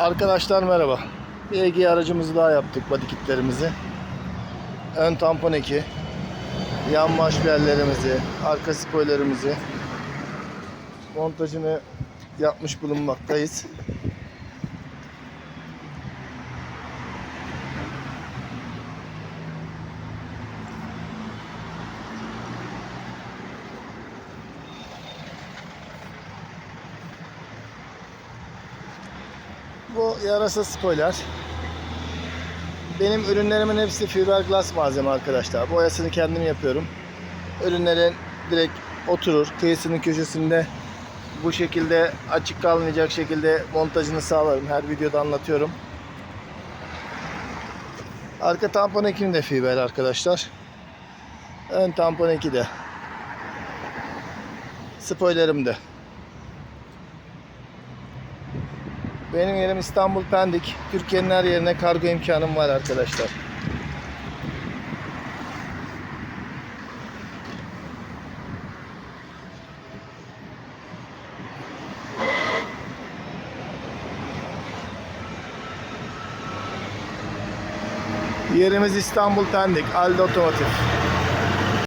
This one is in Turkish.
Arkadaşlar merhaba. Bir Ege aracımızı daha yaptık body kitlerimizi. Ön tampon eki, yan maşberlerimizi, arka spoilerimizi montajını yapmış bulunmaktayız. Bu yarasa spoiler. Benim ürünlerimin hepsi fiberglass malzeme arkadaşlar. Boyasını kendim yapıyorum. Ürünlerin direkt oturur. Kıyısının köşesinde bu şekilde açık kalmayacak şekilde montajını sağlarım. Her videoda anlatıyorum. Arka tampon ekini de fiber arkadaşlar. Ön tampon eki de. Spoilerim de. Benim yerim İstanbul Pendik. Türkiye'nin her yerine kargo imkanım var arkadaşlar. Yerimiz İstanbul Pendik. Aldo Otomotiv.